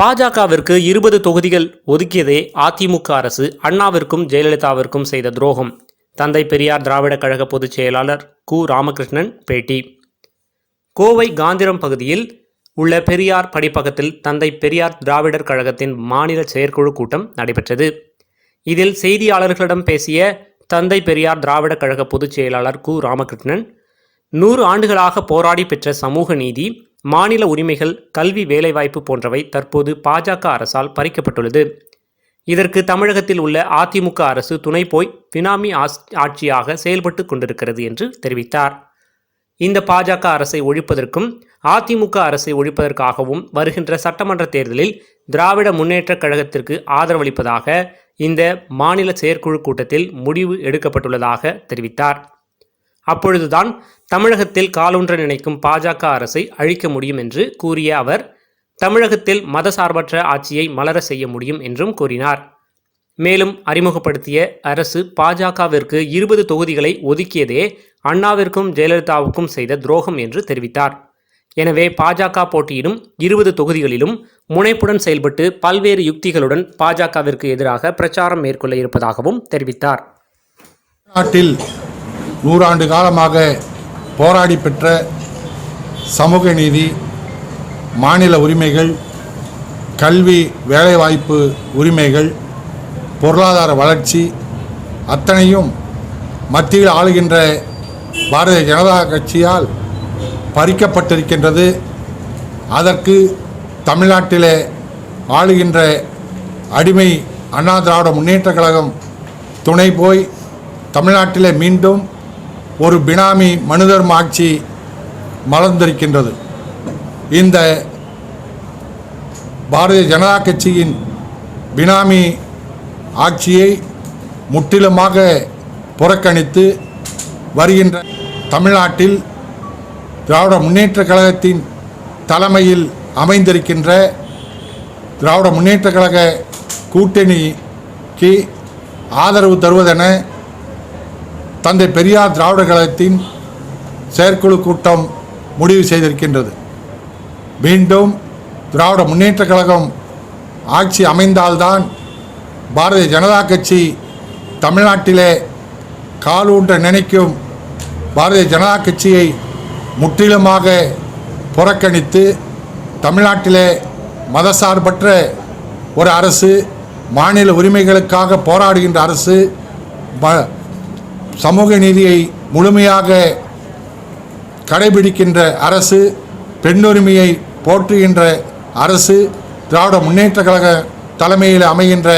பாஜகவிற்கு இருபது தொகுதிகள் ஒதுக்கியதே அதிமுக அரசு அண்ணாவிற்கும் ஜெயலலிதாவிற்கும் செய்த துரோகம். தந்தை பெரியார் திராவிட கழக பொதுச் செயலாளர் கு. ராமகிருஷ்ணன் பேட்டி. கோவை காந்திரம் பகுதியில் உள்ள பெரியார் படிப்பகத்தில் தந்தை பெரியார் திராவிடர் கழகத்தின் மாநில செயற்குழு கூட்டம் நடைபெற்றது. இதில் செய்தியாளர்களிடம் பேசிய தந்தை பெரியார் திராவிட கழக பொதுச் செயலாளர் கு. ராமகிருஷ்ணன் நூறு ஆண்டுகளாக போராடி பெற்ற சமூக நீதி மாநில உரிமைகள் கல்வி வேலைவாய்ப்பு போன்றவை தற்போது பாஜக அரசால் பறிக்கப்பட்டுள்ளது. இதற்கு தமிழகத்தில் உள்ள அதிமுக அரசு துணை போய் பினாமி ஆட்சியாக செயல்பட்டு கொண்டிருக்கிறது என்று தெரிவித்தார். இந்த பாஜக அரசை ஒழிப்பதற்கும் அதிமுக அரசை ஒழிப்பதற்காகவும் வருகின்ற சட்டமன்ற தேர்தலில் திராவிட முன்னேற்றக் கழகத்திற்கு ஆதரவளிப்பதாக இந்த மாநில செயற்குழு கூட்டத்தில் முடிவு எடுக்கப்பட்டுள்ளதாக தெரிவித்தார். அப்பொழுதுதான் தமிழகத்தில் காலூன்ற நினைக்கும் பாஜக அரசை அழிக்க முடியும் என்று கூறிய அவர் தமிழகத்தில் மதசார்பற்ற ஆட்சியை மலர செய்ய முடியும் என்றும் கூறினார். மேலும் அறிமுகப்படுத்திய அரசு பாஜகவிற்கு இருபது தொகுதிகளை ஒதுக்கியதே அண்ணாவிற்கும் ஜெயலலிதாவுக்கும் செய்த துரோகம் என்று தெரிவித்தார். எனவே பாஜக போட்டியிடும் இருபது தொகுதிகளிலும் முனைப்புடன் செயல்பட்டு பல்வேறு யுக்திகளுடன் பாஜகவிற்கு எதிராக பிரச்சாரம் மேற்கொள்ள இருப்பதாகவும் தெரிவித்தார். நாட்டில் நூறாண்டு காலமாக போராடி பெற்ற சமூக நீதி மாநில உரிமைகள் கல்வி வேலைவாய்ப்பு உரிமைகள் பொருளாதார வளர்ச்சி அத்தனையும் மத்தியில் ஆளுகின்ற பாரதிய ஜனதா கட்சியால் பறிக்கப்பட்டிருக்கின்றது. அதற்கு தமிழ்நாட்டிலே ஆளுகின்ற அடிமை அண்ணா திராவிட முன்னேற்றக் கழகம் துணை போய் தமிழ்நாட்டிலே மீண்டும் ஒரு பினாமி மனுதர்ம ஆட்சி மலர்ந்திருக்கின்றது. இந்த பாரதிய ஜனதா கட்சியின் பினாமி ஆட்சியை முற்றிலுமாக புறக்கணித்து வருகின்ற தமிழ்நாட்டில் திராவிட முன்னேற்றக் கழகத்தின் தலைமையில் அமைந்திருக்கின்ற திராவிட முன்னேற்றக் கழக கூட்டணிக்கு ஆதரவு தருவதென தந்தை பெரியார் திராவிட கழகத்தின் செயற்குழு கூட்டம் முடிவு செய்திருக்கின்றது. மீண்டும் திராவிட முன்னேற்றக் கழகம் ஆட்சி அமைந்தால்தான் பாரதிய ஜனதா கட்சி தமிழ்நாட்டிலே காலூன்ற நினைக்கும் பாரதிய ஜனதா கட்சியை முற்றிலுமாக புறக்கணித்து தமிழ்நாட்டிலே மதசார்பற்ற ஒரு அரசு மாநில உரிமைகளுக்காக போராடுகின்ற அரசு சமூக நீதியை முழுமையாக கடைபிடிக்கின்ற அரசு பெண்ணுரிமையை போற்றுகின்ற அரசு திராவிட முன்னேற்றக் கழக தலைமையில் அமைகின்ற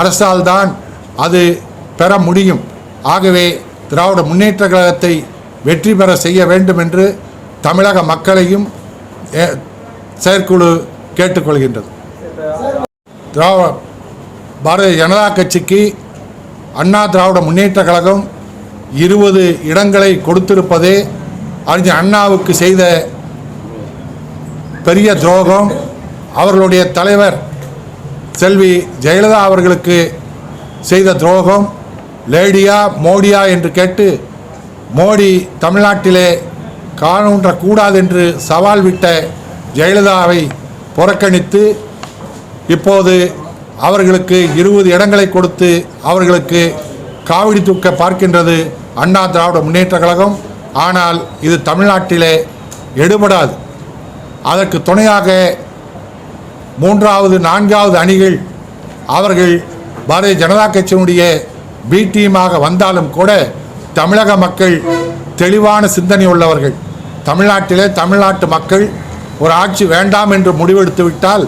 அரசால் தான் அது பெற முடியும். ஆகவே திராவிட முன்னேற்ற கழகத்தை வெற்றி பெற செய்ய வேண்டும் என்று தமிழக மக்களையும் செயற்குழு கேட்டுக்கொள்கின்றது. திராவிட பாரதிய ஜனதா கட்சிக்கு அண்ணா திராவிட முன்னேற்றக் கழகம் இருபது இடங்களை கொடுத்திருப்பதே அறிஞர் அண்ணாவுக்கு செய்த பெரிய துரோகம். அவர்களுடைய தலைவர் செல்வி ஜெயலலிதா அவர்களுக்கு செய்த துரோகம். லேடியா மோடியா என்று கேட்டு மோடி தமிழ்நாட்டிலே காணூன்றக்கூடாது என்று சவால் விட்ட ஜெயலலிதாவை புறக்கணித்து இப்போது அவர்களுக்கு இருபது இடங்களை கொடுத்து அவர்களுக்கு காவிரி தூக்க பார்க்கின்றது அண்ணா திராவிட முன்னேற்ற கழகம். ஆனால் இது தமிழ்நாட்டிலே எடுபடாது. அதற்கு துணையாக மூன்றாவது நான்காவது அணிகள் அவர்கள் பாரதிய ஜனதா கட்சியினுடைய பி டீமாக வந்தாலும் கூட தமிழக மக்கள் தெளிவான சிந்தனை உள்ளவர்கள். தமிழ்நாட்டிலே தமிழ்நாட்டு மக்கள் ஒரு ஆட்சி வேண்டாம் என்று முடிவெடுத்து விட்டால்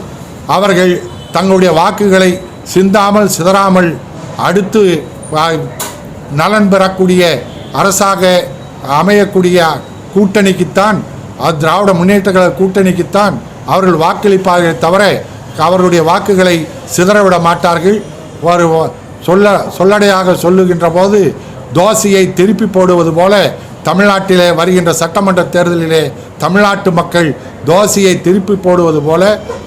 அவர்கள் தங்களுடைய வாக்குகளை சிந்தாமல் சிதறாமல் அடுத்து நலன் பெறக்கூடிய அரசாக அமையக்கூடிய கூட்டணிக்குத்தான் அது திராவிட முன்னேற்ற கழக கூட்டணிக்குத்தான் அவர்கள் வாக்களிப்பார்கள் தவிர அவர்களுடைய வாக்குகளை சிதறவிட மாட்டார்கள். ஒரு சொல்ல சொல்லடையாக சொல்லுகின்ற போது தோசையை திருப்பி போடுவது போல தமிழ்நாட்டிலே வருகின்ற சட்டமன்ற தேர்தலிலே தமிழ்நாட்டு மக்கள் தோசையை திருப்பி போடுவது போல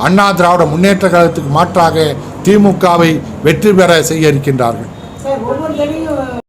அண்ணா திராவிட முன்னேற்ற கழகத்துக்கு மாற்றாக திமுகவை வெற்றி பெற செய்ய இருக்கின்றார்கள். సార్